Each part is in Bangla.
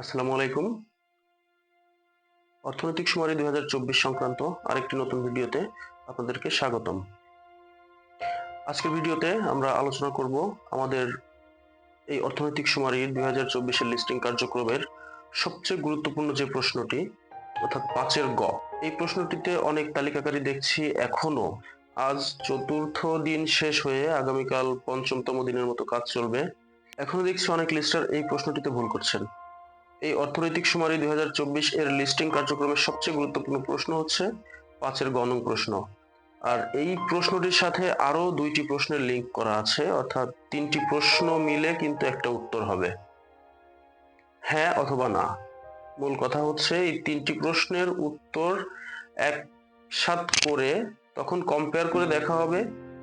আসসালামু আলাইকুম। অর্থনৈতিক সুমারি দুই হাজার চব্বিশ সংক্রান্ত আরেকটি নতুন ভিডিওতে আপনাদেরকে স্বাগতম। আজকের ভিডিওতে আমরা আলোচনা করব আমাদের এই অর্থনৈতিক সুমারি দুই হাজার চব্বিশের লিস্টিং কার্যক্রমের সবচেয়ে গুরুত্বপূর্ণ যে প্রশ্নটি, অর্থাৎ পাঁচের গ। এই প্রশ্নটিতে অনেক তালিকাকারী দেখছি এখনও। আজ চতুর্থ দিন শেষ হয়ে আগামীকাল পঞ্চমতম দিনের মতো কাজ চলবে। এখনও দেখছি অনেক লিস্টার এই প্রশ্নটিতে ভুল করছেন। এই অর্থনৈতিক সুমারি দুই এর লিস্টিং কার্যক্রমের সবচেয়ে গুরুত্বপূর্ণ প্রশ্ন হচ্ছে পাঁচের গণং প্রশ্ন। আর এই প্রশ্নটির সাথে আরও দুইটি প্রশ্নের লিঙ্ক করা আছে, অর্থাৎ তিনটি প্রশ্ন মিলে কিন্তু একটা উত্তর হবে। হ্যাঁ অথবা না। মূল কথা হচ্ছে এই তিনটি প্রশ্নের উত্তর একসাথ করে তখন কম্পেয়ার করে দেখা হবে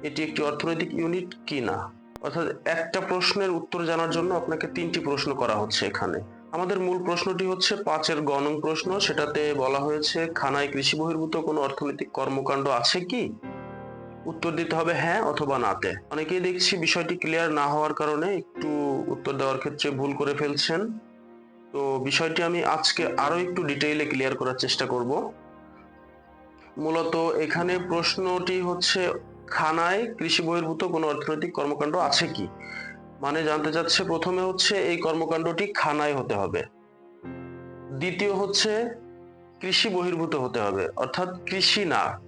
এটি একটি অর্থনৈতিক ইউনিট কি না অর্থাৎ একটা প্রশ্নের উত্তর জানার জন্য আপনাকে তিনটি প্রশ্ন করা হচ্ছে এখানে। আমাদের মূল প্রশ্নটি হচ্ছে পাঁচের গণং প্রশ্ন। সেটাতে বলা হয়েছে, খানায় কৃষি বহির্ভূত কোনো অর্থনৈতিক কর্মকাণ্ড আছে কি? উত্তর দিতে হবে হ্যাঁ অথবা নাতে। অনেকেই দেখছি বিষয়টি ক্লিয়ার না হওয়ার কারণে একটু উত্তর দেওয়ার ক্ষেত্রে ভুল করে ফেলছেন। তো বিষয়টি আমি আজকে আরও একটু ডিটেইলে ক্লিয়ার করার চেষ্টা করব। মূলত এখানে প্রশ্নটি হচ্ছে, খানায় কৃষি বহির্ভূত কোনো অর্থনৈতিক কর্মকাণ্ড আছে কি? মানে জানতে চাচ্ছে প্রথমে হচ্ছে এই কর্মকাণ্ডটি খানায় হতে হবে। দ্বিতীয় হচ্ছে কৃষি বহির্ভূত হতে হবে, অর্থাৎ কৃষি না।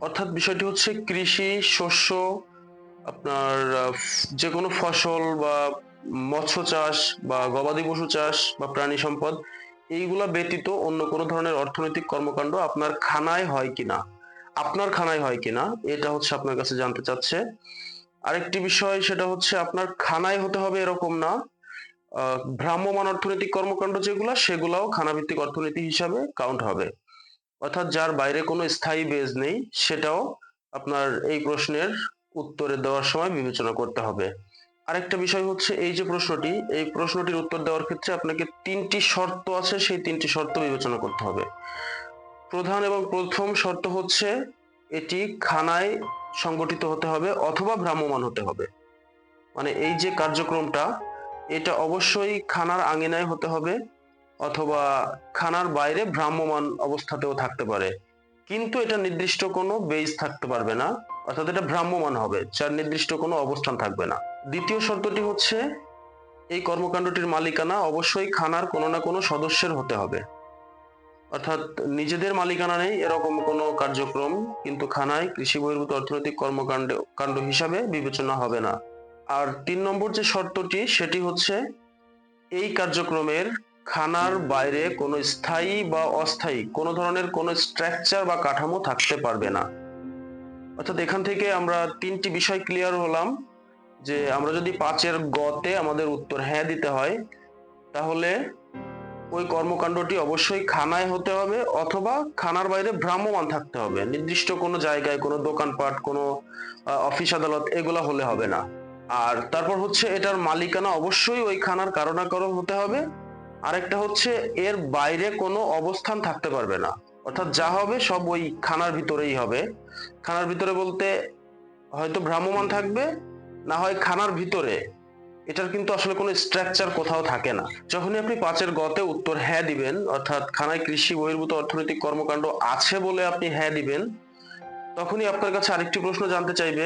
অর্থাৎ বিষয়টি হচ্ছে কৃষি, শস্য, আপনার যে কোনো ফসল বা মৎস্য চাষ বা গবাদি পশু চাষ বা প্রাণী সম্পদ, এইগুলা ব্যতীত অন্য কোনো ধরনের অর্থনৈতিক কর্মকাণ্ড আপনার খানায় হয় কিনা? আপনার খানায় হয় কিনা? এটা হচ্ছে আপনার কাছে জানতে চাচ্ছে। আরেকটি বিষয় সেটা হচ্ছে আপনার খানায় হতে হবে এরকম না। ভ্রাম্যমান অর্থনৈতিক কর্মকাণ্ড যেগুলো, সেগুলাও খানাভিত্তিক অর্থনীতি হিসাবে কাউন্ট হবে। অর্থাৎ যার বাইরে কোনো স্থায়ী বেজ নেই, সেটাও আপনার এই প্রশ্নের উত্তরে দেওয়ার সময় বিবেচনা করতে হবে। আরেকটা বিষয় হচ্ছে এই যে প্রশ্নটি, এই প্রশ্নটির উত্তর দেওয়ার ক্ষেত্রে আপনাকে তিনটি শর্ত আছে, সেই তিনটি শর্ত বিবেচনা করতে হবে। প্রধান এবং প্রথম শর্ত হচ্ছে, এটি খানায় সংগঠিত হতে হবে অথবা ভ্রাম্যমান হতে হবে। মানে এই যে কার্যক্রমটা, এটা অবশ্যই খানার আঙিনায় হতে হবে অথবা খানার বাইরে ভ্রাম্যমান অবস্থাতেও থাকতে পারে। কিন্তু এটা নির্দিষ্ট কোনো বেজ থাকতে পারবে না, অর্থাৎ এটা ভ্রাম্যমান হবে, যার নির্দিষ্ট কোনো অবস্থান থাকবে না। দ্বিতীয় শর্তটি হচ্ছে, এই কর্মকাণ্ডটির মালিকানা অবশ্যই খানার কোনো না কোনো সদস্যের হতে হবে। অর্থাৎ নিজেদের মালিকানা নেই, এরকম কোনো কার্যক্রম কিন্তু খানায় কৃষি বহির্ভূত অর্থনৈতিক কর্মকাণ্ড, কাণ্ড হিসাবে বিবেচনা হবে না। আর তিন নম্বর যে শর্তটি, সেটি হচ্ছে এই কার্যক্রমের খানার বাইরে কোনো স্থায়ী বা অস্থায়ী, কোনো ধরনের কোনো স্ট্রাকচার বা কাঠামো থাকতে পারবে না। অর্থাৎ এখান থেকে আমরা তিনটি বিষয় ক্লিয়ার হলাম, যে আমরা যদি পাঁচের গতে আমাদের উত্তর হ্যাঁ দিতে হয়, তাহলে ওই কর্মকাণ্ডটি অবশ্যই খানায় হতে হবে অথবা খানার বাইরে ভ্রাম্যমান থাকতে হবে। নির্দিষ্ট কোনো জায়গায়, কোনো দোকানপাট, কোনো অফিস আদালত এগুলা হলে হবে না। আর তারপর হচ্ছে এটার মালিকানা অবশ্যই ওই খানার কারও না কারও হতে হবে। আরেকটা হচ্ছে এর বাইরে কোনো অবস্থান থাকতে পারবে না। অর্থাৎ যা হবে সব ওই খানার ভিতরেই হবে। খানার ভিতরে বলতে হয়তো ভ্রাম্যমান থাকবে, না হয় খানার ভিতরে। এটার কিন্তু আসলে কোনো স্ট্রাকচার কোথাও থাকে না। যখনই আপনি পাঁচের গতে উত্তর হ্যাঁ দিবেন, অর্থাৎ খানায় কৃষি বহির্ভূত অর্থনৈতিক কর্মকাণ্ড আছে বলে আপনি হ্যাঁ দিবেন, তখনই আপনার কাছে আরেকটি প্রশ্ন জানতে চাইবে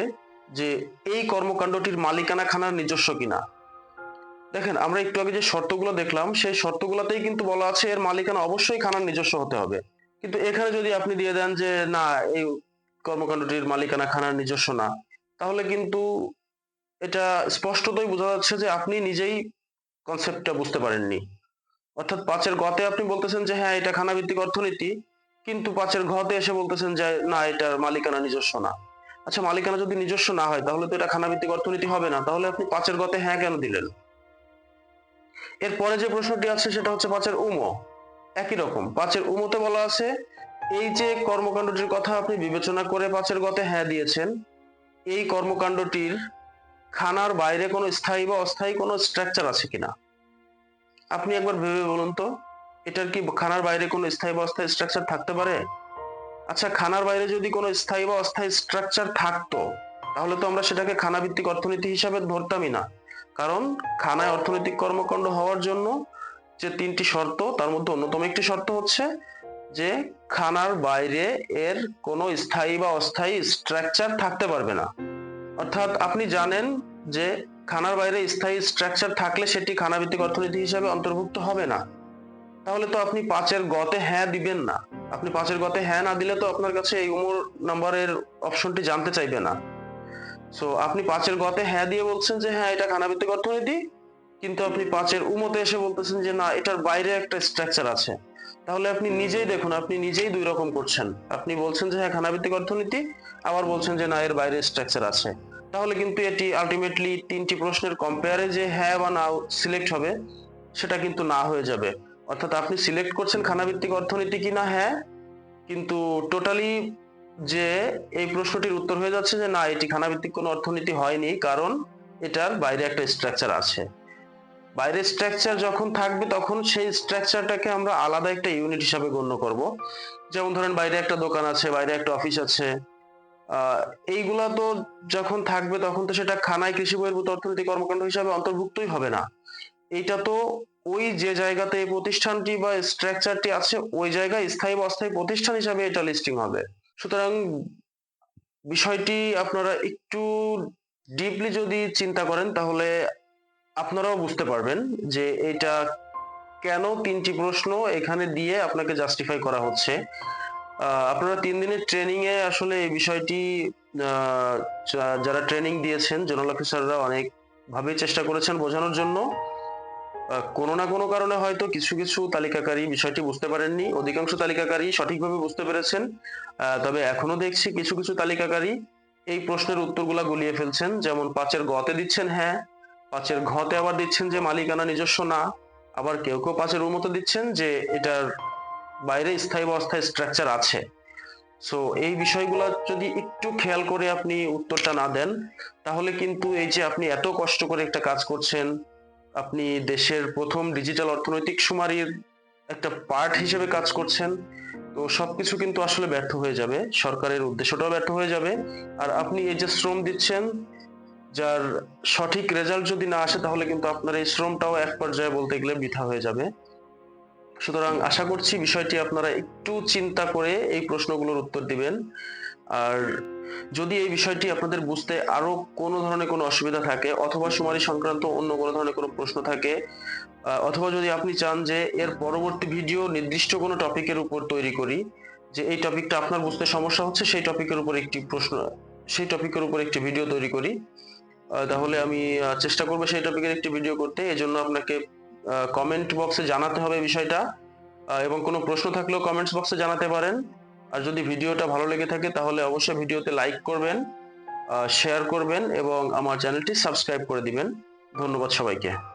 যে, এই কর্মকাণ্ডটির মালিকানা খানার নিজস্ব কিনা? দেখেন, আমরা একটু আগে যে শর্তগুলো দেখলাম, সেই শর্তগুলোতেই কিন্তু বলা আছে এর মালিকানা অবশ্যই খানার নিজস্ব হতে হবে। কিন্তু এখানে যদি আপনি দিয়ে দেন যে, না, এই কর্মকাণ্ডটির মালিকানা খানার নিজস্ব না, তাহলে কিন্তু এটা স্পষ্টতই বোঝা যাচ্ছে যে আপনি নিজেই কনসেপ্টটা বুঝতে পারেননি। অর্থাৎ পাঁচের গতে আপনি বলতেছেন যে হ্যাঁ এটা খানা ভিত্তিক অর্থনীতি, কিন্তু পাঁচের ঘতে এসে বলতেছেন যে, না, এটার মালিকানা নিজস্ব না। আচ্ছা মালিকানা যদি নিজস্ব না হয়, তাহলে তো এটা খানা ভিত্তিক অর্থনীতি হবে না। তাহলে আপনি পাঁচের গতে হ্যাঁ কেন দিলেন? এরপরে যে প্রশ্নটি আছে, সেটা হচ্ছে পাঁচের উমো। একই রকম। পাঁচের উমোতে বলা আছে, এই যে কর্মকাণ্ডটির কথা আপনি বিবেচনা করে পাঁচের গতে হ্যাঁ দিয়েছেন, এই কর্মকাণ্ডটির খানার বাইরে কোনো স্থায়ী বা অস্থায়ী কোনো স্ট্রাকচার আছে কিনা? আপনি একবার ভেবে বলুন তো, এটার কি খানার বাইরে কোনো স্থায়ী বা অস্থায়ী স্ট্রাকচার থাকতে পারে? আচ্ছা খানার বাইরে যদি কোনো স্থায়ী বা অস্থায়ী স্ট্রাকচার থাকতো, তাহলে তো আমরা সেটাকে খানা ভিত্তিক অর্থনীতি হিসাবে ধরতামই না। কারণ খানায় অর্থনৈতিক কর্মকাণ্ড হওয়ার জন্য যে তিনটি শর্ত, তার মধ্যে অন্যতম একটি শর্ত হচ্ছে যে খানার বাইরে এর কোনো স্থায়ী বা অস্থায়ী স্ট্রাকচার থাকতে পারবে না। অর্থাৎ আপনি জানেন যে খানার বাইরে স্থায়ী স্ট্রাকচার থাকলে সেটি খানাভিত্তিক অর্থনীতি হিসাবে অন্তর্ভুক্ত হবে না। তাহলে তো আপনি পাঁচের গতে হ্যাঁ দিবেন না। আপনি পাঁচের গতে হ্যাঁ না দিলে তো আপনার কাছে এই উমর নাম্বারের অপশনটি জানতে চাইবে না। সো আপনি পাঁচের গতে হ্যাঁ দিয়ে বলছেন যে হ্যাঁ এটা খানাভিত্তিক অর্থনীতি, কিন্তু আপনি পাঁচের উমতে এসে বলতেছেন যে না, এটার বাইরে একটা স্ট্রাকচার আছে। তাহলে আপনি নিজেই দেখুন, আপনি নিজেই দুই রকম করছেন। আপনি বলছেন যে হ্যাঁ খানাভিত্তিক অর্থনীতি, আবার বলছেন যে না, এর বাইরে স্ট্রাকচার আছে। তাহলে কিন্তু এটি আলটিমেটলি তিনটি প্রশ্নের কম্পেয়ারে যে হ্যাঁ বা নাও সিলেক্ট হবে, সেটা কিন্তু না হয়ে যাবে। অর্থাৎ আপনি সিলেক্ট করছেন খানাভিত্তিক অর্থনীতি কি না হ্যাঁ কিন্তু টোটালি যে এই প্রশ্নটির উত্তর হয়ে যাচ্ছে যে না, এটি খানাভিত্তিক কোনো অর্থনীতি হয়নি, কারণ এটার বাইরে একটা স্ট্রাকচার আছে। বাইরে স্ট্রাকচার যখন থাকবে, তখন সেই স্ট্রাকচারটাকে আমরা আলাদা একটা ইউনিট হিসাবে গণ্য করব। যেমন ধরেন বাইরে একটা দোকান আছে, বাইরে একটা অফিস আছে এইগুলা তো যখন থাকবে তখন তো সেটা খানায় কৃষি বহির্ভূত অর্থনৈতিক কর্মকাণ্ড হিসাবে অন্তর্ভুক্তই হবে না। এটা তো ওই যে জায়গাতে এই প্রতিষ্ঠানটি বা স্ট্রাকচারটি আছে, ওই জায়গায় স্থায়ী বা অস্থায়ী প্রতিষ্ঠান হিসাবে এটা লিস্টিং হবে। সুতরাং বিষয়টি আপনারা একটু ডিপলি যদি চিন্তা করেন, তাহলে আপনারাও বুঝতে পারবেন যে এটা কেন তিনটি প্রশ্ন এখানে দিয়ে আপনাকে জাস্টিফাই করা হচ্ছে। আপনারা তিন দিনের ট্রেনিং এ আসলে এই বিষয়টি যারা ট্রেনিং দিয়েছেন জোনাল অফিসাররা অনেক ভাবে চেষ্টা করেছেন বোঝানোর জন্য। কোনো না কোনো কারণে হয়তো কিছু কিছু তালিকাকারী বিষয়টি বুঝতে পারেননি। অধিকাংশ তালিকাকারী সঠিকভাবে বুঝতে পেরেছেন। তবে এখনও দেখছি কিছু কিছু তালিকাকারী এই প্রশ্নের উত্তরগুলা গুলিয়ে ফেলছেন। যেমন, পাঁচের গতে দিচ্ছেন হ্যাঁ পাঁচের ঘতে আবার দিচ্ছেন যে মালিকানা নিজস্ব না, আবার কেউ কেউ পাঁচের উন্মত দিচ্ছেন যে এটার বাইরে স্থায়ী বা অস্থায়ী স্ট্রাকচার আছে। সো এই বিষয়গুলো যদি একটু খেয়াল করে আপনি উত্তরটা না দেন, তাহলে কিন্তু এই যে আপনি এত কষ্ট করে একটা কাজ করছেন, আপনি দেশের প্রথম ডিজিটাল অর্থনৈতিক সুমারির একটা পার্ট হিসেবে কাজ করছেন, তো সবকিছু কিন্তু আসলে ব্যর্থ হয়ে যাবে। সরকারের উদ্দেশ্যটাও ব্যর্থ হয়ে যাবে। আর আপনি এই যে শ্রম দিচ্ছেন, যার সঠিক রেজাল্ট যদি না আসে, তাহলে কিন্তু আপনার এই শ্রমটাও এক পর্যায়ে বলতে গেলে বৃথা হয়ে যাবে। সুতরাং আশা করছি বিষয়টি আপনারা একটু চিন্তা করে এই প্রশ্নগুলোর উত্তর দিবেন। আর যদি এই বিষয়টি আপনাদের বুঝতে আরও কোনো ধরনের কোনো অসুবিধা থাকে অথবা শুমারি সংক্রান্ত অন্য কোনো ধরনের কোনো প্রশ্ন থাকে অথবা যদি আপনি চান যে এর পরবর্তী ভিডিও নির্দিষ্ট কোনো টপিকের উপর তৈরি করি, যে এই টপিকটা আপনার বুঝতে সমস্যা হচ্ছে, সেই টপিকের উপর একটি প্রশ্ন, সেই টপিকের উপর একটি ভিডিও তৈরি করি। তাহলে আমি চেষ্টা করব সেই টপিকের একটি ভিডিও করতে। এই জন্য আপনাকে কমেন্ট বক্সে জানাতে হবে বিষয়টা। এবং কোনো প্রশ্ন থাকলেও কমেন্টস বক্সে জানাতে পারেন। আর যদি ভিডিওটা ভালো লেগে থাকে, তাহলে অবশ্যই ভিডিওতে লাইক করবেন শেয়ার করবেন এবং আমার চ্যানেলটি সাবস্ক্রাইব করে দিবেন। ধন্যবাদ সবাইকে।